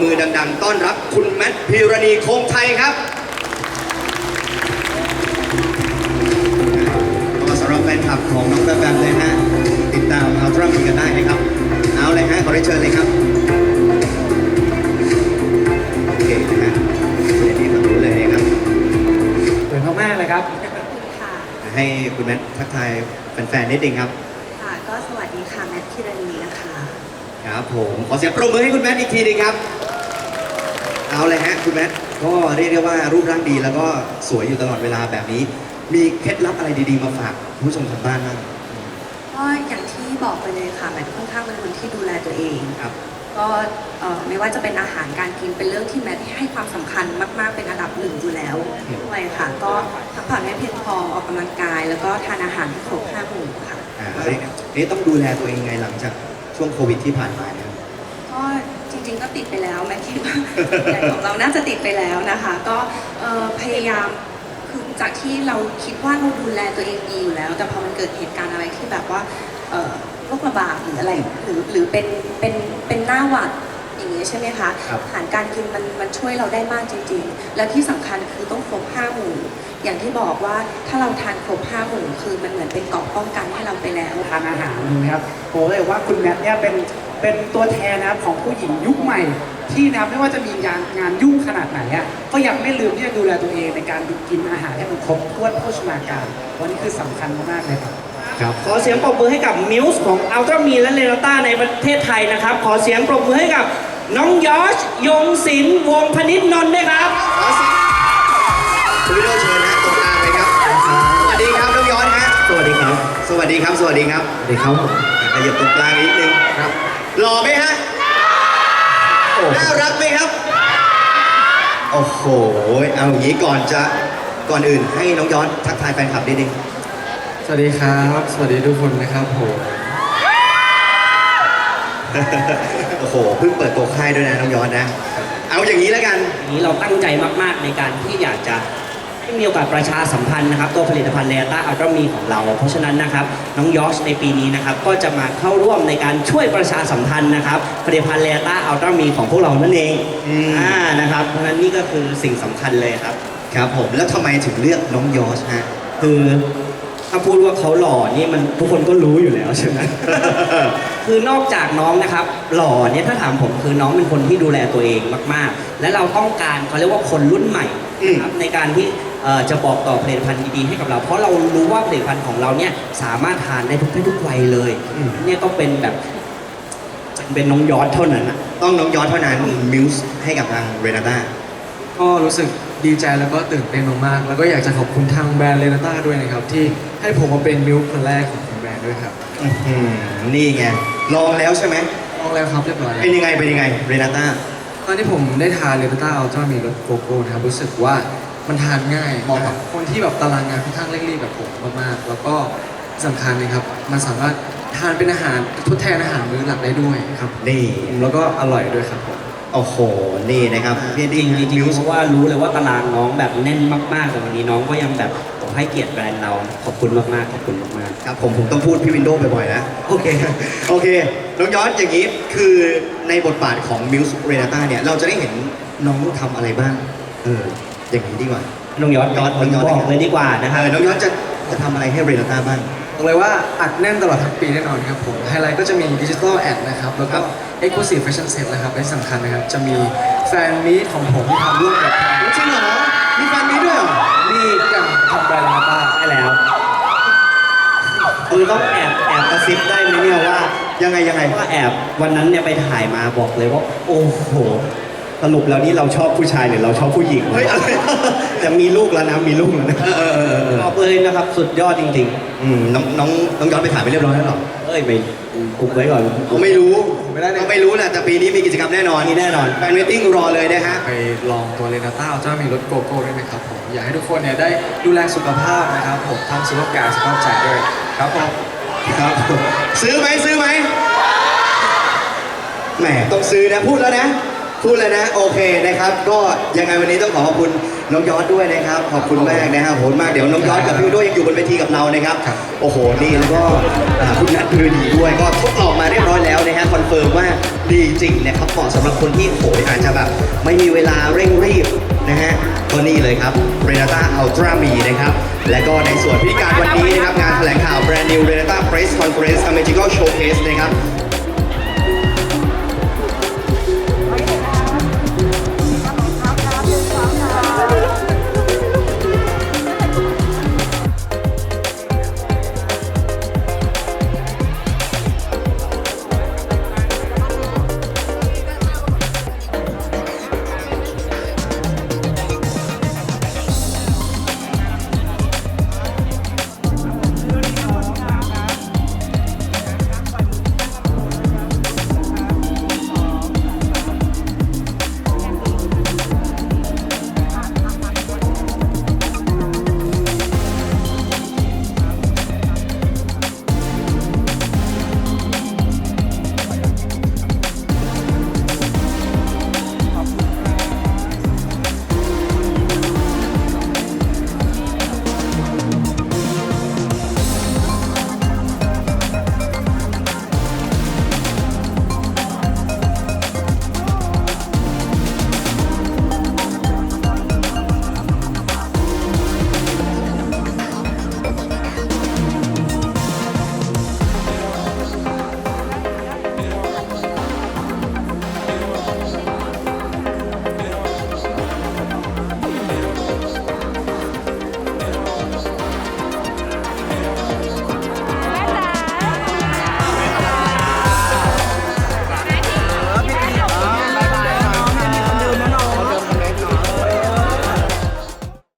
สียงปรบมือดัง ๆ ต้อนรับคุณแมทพีรณีคงไทยครับก็สำหรับแฟนคลับของน้องแบมแบมเลยฮะ ติดตามอัลตร้ามีกันได้นะครับ เอาเลยฮะ ขอได้เชิญเลยครับ โอเคนะฮะเดี๋ยวนี้มาดูเลยครับสวยมากๆเลยครับ ค่ะให้คุณแมททักทายแฟนๆนิดนึงครับ ค่ะ ก็สวัสดีค่ะ แมทพิรณีนะคะ ครับผม ขอเสียงปรบมือให้คุณแมทอีกทีหนึงครับ เอาเลยฮะคุณแมทก็เรียกได้ว่ารูปร่างดีแล้วก็สวยอยู่ตลอดเวลาแบบนี้ มีเคล็ดลับอะไรดีๆมาฝากคุณผู้ชมทางบ้านบ้างก็อย่างที่บอกไปเลยค่ะแมทค่อนข้างเป็นคนที่ดูแลตัวเองครับ ก็เอ่อไม่ว่าจะเป็นอาหารการกินเป็นเรื่องที่แมทให้ความสำคัญมากๆเป็นอันดับหนึ่งอยู่แล้วด้วยค่ะ ก็พักผ่อนให้เพียงพอออกกำลังกาย แล้วก็ทานอาหารที่ครบห้าหมู่ค่ะ อ่าเรียกนี่ต้องดูแลตัวเองยังไงหลังจากช่วงโควิดที่ผ่านมาเนี่ย ก็จ ริง ๆ ก็ติดไปแล้วแมทคิดว่าอย่างของเราน่าจะติดไปแล้วนะคะ ก็เอ่อพยายามคือจากที่เราคิดว่าเราดูแลตัวเองดีอยู่แล้ว แต่พอมันเกิดเหตุการณ์อะไรที่แบบว่าเอ่อโรคระบาดหรืออะไรหรือหรือเป็นเป็นเป็นหน้าหวัดอย่างนี้ใช่ไหมคะครับอาหารการกินมันมันช่วยเราได้มากจริง ๆ และที่สำคัญคือต้องครบห้าหมู่อย่างที่บอกว่าถ้าเราทานครบห้าหมู่คือมันเหมือนเป็นเกราะป้องกันให้เราไปแล้วทานอาหารนะครับผมเลยว่าคุณแมทเนี่ยเป็น เป็นตัวแทนนะครับของผู้หญิงยุคใหม่ ที่นะครับไม่ว่าจะมีงานงานยุ่งขนาดไหนอะก็ยังไม่ลืมที่จะดูแลตัวเองในการกินอาหารให้มันครบถ้วนโภชนาการวันนี้คือสำคัญมากๆเลยครับ ครับ ขอเสียงปรบมือให้กับมิวส์ของอัลตร้ามีและเลนต้าในประเทศไทยนะครับ ขอเสียงปรบมือให้กับน้องยอชยงศิลป์วงพนิษฐ์นนท์ด้วยครับขอเสียงคุณวิโรจน์เชิญนะตรงกลางเลยครับ สวัสดีครับน้องย้อนฮะ สวัสดีครับ สวัสดีครับ สวัสดีครับ สวัสดีครับขยับตรงกลางนิดนึงครับ หล่อไหมฮะโอ้น่ารักไหมครับโอ้โห เอาอย่างนี้ก่อนจะก่อนอื่นให้น้องย้อนทักทายแฟนคลับนิดนึงสวัสดีครับ สวัสดีทุกคนนะครับผมโอ้โห เพิ่งเปิดตัวค่ายด้วยนะน้องย้อนนะ เอาอย่างนี้แล้วกันวันนี้เราตั้งใจมากๆในการที่อยากจะ ให้มีโอกาสประชาสัมพันธ์นะครับตัวผลิตภัณฑ์เลต้าอัลตร้ามีของเรา เพราะฉะนั้นนะครับน้องยอชในปีนี้นะครับก็จะมาเข้าร่วมในการช่วยประชาสัมพันธ์นะครับผลิตภัณฑ์เลต้าอัลตร้ามีของพวกเรานั่นเองอืมอ่านะครับเพราะฉะนั้นนี่ก็คือสิ่งสำคัญเลยครับครับผมแล้วทำไมถึงเลือกน้องยอชฮะคือถ้าพูดว่าเขาหล่อนี่มันทุกคนก็รู้อยู่แล้วใช่ไหมคือนอกจากน้องนะครับ หล่อเนี่ยถ้าถามผมคือน้องเป็นคนที่ดูแลตัวเองมาก ๆ และเราต้องการเขาเรียกว่าคนรุ่นใหม่นะครับในการที่ เอ่อจะบอกต่อผลิตภัณฑ์ดีๆให้กับเรา เพราะเรารู้ว่าผลิตภัณฑ์ของเราเนี่ยสามารถทานได้ทุกเพศทุกวัยเลยอืม เนี่ยก็เป็นแบบเป็นน้องยอดเท่านั้นอะ ต้องน้องยอชเท่านั้นมิวส์ให้กับทางเรนาต้า ก็รู้สึกดีใจแล้วก็ตื่นเต้นมากๆ แล้วก็อยากจะขอบคุณทางแบรนด์เลนต้าด้วยนะครับ ที่ให้ผมมาเป็นมิลค์คนแรกของแบรนด์ด้วยครับอื้อหือนี่ไง ลองแล้วใช่ไหม ลองแล้วครับเรียบร้อยเป็นยังไง เป็นยังไง เรนาต้า ตอนที่ผมได้ทานเลนต้าอัลตร้ามีรสโกโก้นะครับรู้สึกว่า มันทานง่ายเหมาะกับคนที่แบบตารางงานค่อนข้างเร่งรีบแบบผมมากๆแล้วก็สำคัญนะครับ มันสามารถทานเป็นอาหารทดแทนอาหารมื้อหลักได้ด้วยครับนี่แล้วก็อร่อยด้วยครับผมโอ้โห นี่นะครับพี่จริดิ้งงจริงๆเพราะว่ารู้เลยว่าตารางน้องแบบแน่นมากๆแต่วันนี้น้องก็ยังแบบผมให้เกียรติแบรนด์เรา ขอบคุณมากๆ ขอบคุณมากๆ ครับผมผมต้องพูดพี่วินโดว์บ่อยๆนะ โอเค โอเค น้องยอดอย่างนี้ คือในบทบาทของมิวส์เรนาต้าเนี่ย เราจะได้เห็นน้องทำอะไรบ้าง เออ อย่างนี้ดีกว่าน้องยอดยอดผมยอดบอกเลยดีกว่านะคเอรับอน้องยอดจะจะทำอะไรให้เรนาต้าบ้าง บอกเลยว่าอัดแน่นตลอดทั้งปีแน่นอนครับผมไฮไลท์ก็จะมีดิจิทัลแอดนะครับ แล้วก็ Exclusive Fashion Set นะครับและที่สำคัญนะครับ จะมีแฟนมีตของผมที่ทำร่วมกับทางจริงเหรอ มีแฟนมีด้วยเหรอนี่อย่างทางแบรนด์ลาต้าได้แล้วคือต้องแอบแอบกระซิบได้ไหมเนี่ยว่ายังไงยังไงว่าแอบวันนั้นเนี่ยไปถ่ายมาบอกเลยว่า โอ้โห สรุปแล้วนี่เราชอบผู้ชายหรือเราชอบผู้หญิงเฮ้ยอะไรแต่มีลูกแล้วนะมีลูกแล้วนะเออเออเออเออบอกเลยนะครับ สุดยอดจริง อืมน้องน้องน้องยอดไปถ่ายไปเรียบร้อยแล้วเหรอๆ เอ้ยไปกุกไว้ก่อนผมไม่รู้ไม่ได้เลยก็ไม่รู้แหละแต่ปีนี้มีกิจกรรมแน่นอนมีแน่นอนแฟนเวทติ้งรอเลยนะฮะ ไปลองตัวเลนาต้าจะมีรสโกโก้ด้วยนะครับผมอยากให้ทุกคนเนี่ยได้ดูแลสุขภาพนะครับผมทั้งสุขภาพกายสุขภาพใจด้วยครับผมครับซื้อไหมซื้อไหมแหมต้องซื้อนะพูดแล้วนะ พูดแล้วนะโอเคนะครับ ก็ยังไงวันนี้ต้องขอขอบคุณน้องยอดด้วยนะครับ ขอบคุณมากนะครับโหดมากเดี๋ยวน้องยอดกับพี่ด้วยยังอยู่บนเวทีกับเรานะครับ โอ้โหนี่แล้วก็อ่าคุณนัทพือดีด้วยก็ทดลองมาเรียบร้อยแล้วนะฮะคอนเฟิร์มว่าดีจริงนะครับเหมาะสำหรับคนที่โหยอาจจะแบบไม่มีเวลาเร่งรีบนะฮะก็นี่เลยครับ r e n a t a Ultra Me นะครับและก็ในส่วนพิธีการวันนี้นะครับงานแถลงข่าว Brand New r e n a t a Press Conference A Magical Showcase นะครับ